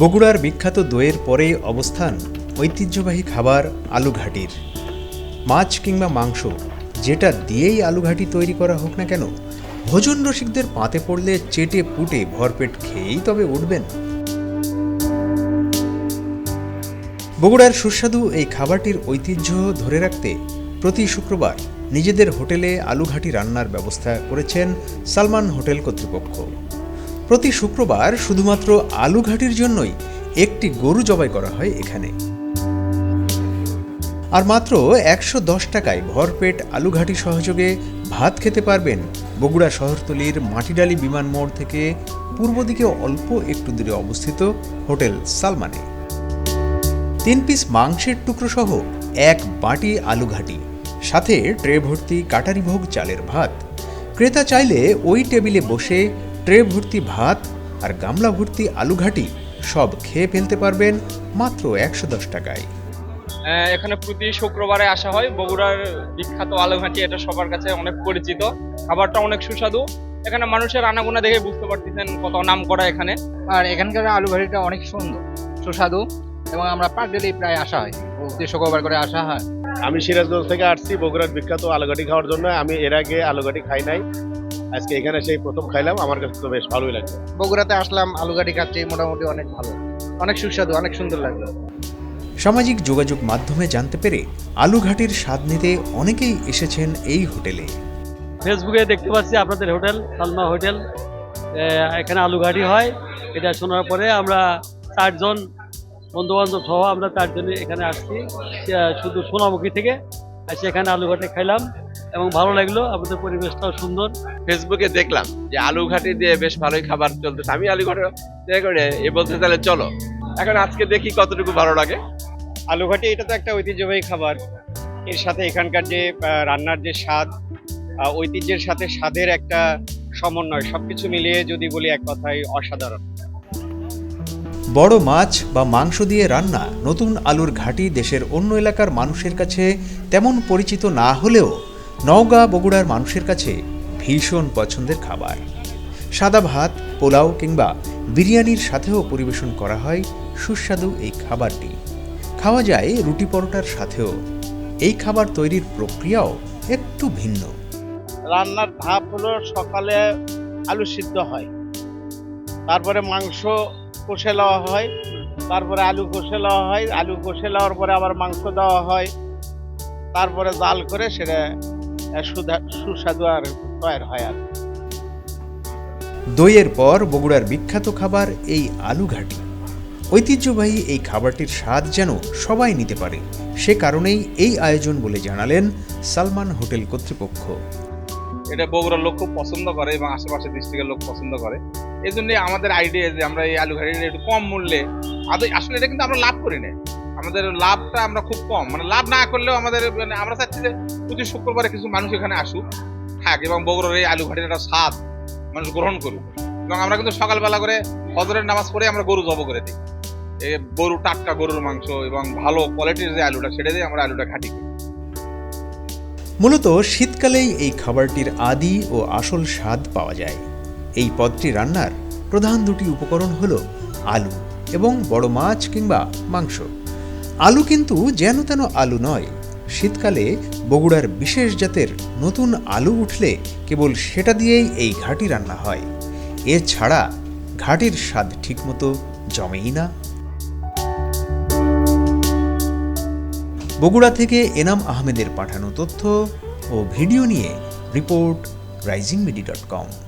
বগুড়ার বিখ্যাত দইয়ের পরে অবস্থান ঐতিহ্যবাহী খাবার আলুঘাটির। মাছ কিংবা মাংস, যেটা দিয়েই আলুঘাটি তৈরি করা হোক না কেন, ভোজন রসিকদের পাতে পড়লে চেটে পুটে ভরপেট খেয়েই তবে উঠবেন। বগুড়ার সুস্বাদু এই খাবারটির ঐতিহ্য ধরে রাখতে প্রতি শুক্রবার নিজেদের হোটেলে আলুঘাটি রান্নার ব্যবস্থা করেছেন সালমান হোটেল কর্তৃপক্ষ। প্রতি শুক্রবার শুধুমাত্র আলুঘাটির জন্যই একটি গরু জবাই করা হয় এখানে। আর মাত্র একশো দশ টাকায় ভরপেট আলুঘাটি সহযোগে ভাত খেতে পারবেন বগুড়া শহরতলির মাটিডালি বিমান মোড় থেকে পূর্ব দিকে অল্প একটু দূরে অবস্থিত হোটেল সালমানে। তিন পিস মাংসের টুকরো সহ এক বাটি আলুঘাটি, সাথে ট্রে ভর্তি কাটারি ভোগ চালের ভাত। ক্রেতা চাইলে ওই টেবিলে বসে ট্রে ভর্তি ভাত আর গামলা ভর্তি আলুঘাটি সব খেয়ে ফেলতে পারবেন মাত্র একশো দশ টাকায়। এখানে প্রতি শুক্রবারে আসা হয়। বগুড়ার বিখ্যাত আলুঘাটি এটা সবার কাছে অনেক পরিচিত। খাবারটা অনেক সুস্বাদু। এখানে মানুষের আনাগোনা দেখে বুঝতে পারতেছেন কত নাম করা এখানে। আর এখানকার আলু ভাজিটা অনেক সুন্দর সুস্বাদু এবং আমরা পার ডেলি প্রায় আসা হয়। প্রতি শুক্রবার করে আসা হয়। আমি সিরাজগঞ্জ থেকে আসছি বগুড়ার বিখ্যাত আলুঘাটি খাওয়ার জন্য। আমি এর আগে আলুঘাটি খাই নাই। আজকে এখানে সেই প্রথম খাইলাম আমার কাছে তো বেশ ভালোই লাগছে বগুড়াতে আসলাম আলু গাড়ি খাচ্ছি মোটামুটি অনেক ভালো। অনেক সুস্বাদু অনেক সুন্দর লাগল। সামাজিক যোগাযোগ মাধ্যমে জানতে পেরে আলুঘাটির স্বাদ নিতে অনেকেই এসেছেন এই হোটেলে। ফেসবুকে দেখতে পাচ্ছি আপনাদের হোটেল সালমা হোটেল। এখানে আলুঘাটি হয়। এটা শোনার পরে আমরা চারজন বন্ধু বান্ধব সহ আমরা চারজনে এখানে আসছি শুধু সোনামুখী থেকে এসে এখানে আলুঘাটে খাইলাম। এবং ভালো লাগল আপনাদের পরিবেশটাও সুন্দর। ফেসবুকে দেখলাম যে আলু ঘাটি দিয়ে বেশ ভালোই খাবার চলতেছে। আমি আলু ঘাটি দিয়ে করে এ বলতে তাহলে চলো। এখন আজকে দেখি কতটুকু ভালো লাগে। আলুঘাটি এটা তো একটা ঐতিহ্যবাহী খাবার। এর সাথে এখানকার যে রান্নার যে স্বাদ ঐতিহ্যের সাথে স্বাদের একটা সমন্বয় সবকিছু মিলিয়ে যদি বলি এক কথায় অসাধারণ। বড় মাছ বা মাংস দিয়ে রান্না নতুন আলুর ঘাটি দেশের অন্য এলাকার মানুষের কাছে তেমন পরিচিত না হলেও নওগাঁ বগুড়ার মানুষের কাছে ভীষণ পছন্দের খাবার। সাদা ভাত, পোলাও কিংবা বিরিয়ানির সাথেও পরিবেশন করা হয় সুস্বাদু এই খাবারটি। খাওয়া যায় রুটি পরোটার সাথেও। এই খাবার তৈরির প্রক্রিয়াও একটু ভিন্ন। রান্নার ধাপ হলো সকালে আলু সিদ্ধ হয়, তারপরে মাংস কষে নেওয়া হয়, তারপরে আলু কষে নেওয়া হয়, আলু কষে নেওয়ার পরে আবার মাংস দেওয়া হয়, তারপরে জাল করে সেটা সুস্বাদু আর তৈরি হয় আর। দইয়ের পর বগুড়ার বিখ্যাত খাবার এই আলু ঘাটি ঐতিহ্যবাহী এই খাবারটির স্বাদ যেন সবাই নিতে পারে সে কারণেই এই আয়োজন বলে জানালেন সালমান হোটেল কর্তৃপক্ষ। এটা বগুড়ার লোক খুব পছন্দ করে এবং আশেপাশের ডিস্ট্রিক্টের লোক পছন্দ করে। এই জন্যই আমাদের আইডিয়া যে আমরা এই আলু ঘাটিটা একটু কম মূল্যে আসলে এটা কিন্তু আমরা লাভ করি না আমাদের লাভটা আমরা খুব কম। মানে লাভ না করলেও আমাদের মানে আমরা চাচ্ছি যে প্রতি শুক্রবারে কিছু মানুষ এখানে আসুক, থাক এবং বগুড়ার এই আলু ঘাটির একটা স্বাদ মানুষ গ্রহণ করুক। এবং আমরা কিন্তু সকালবেলা করে হজরের নামাজ পড়ে আমরা গরু জব করে দিই। এই গরু, টাটকা গরুর মাংস এবং ভালো কোয়ালিটির যে আলুটা, সেটা দিয়ে আমরা আলুটা ঘাটি। মূলত শীতকালেই এই খাবারটির আদি ও আসল স্বাদ পাওয়া যায়। এই পদটি রান্নার প্রধান দুটি উপকরণ হল আলু এবং বড় মাছ কিংবা মাংস। আলু কিন্তু যেন তেন আলু নয়। শীতকালে বগুড়ার বিশেষ জাতের নতুন আলু উঠলে কেবল সেটা দিয়েই এই ঘাটি রান্না হয়। এছাড়া ঘাটির স্বাদ ঠিকমতো জমেই না। বগুড়া থেকে এনাম আহমেদের পাঠানো তথ্য ও ভিডিও নিয়ে report rising BD dot com.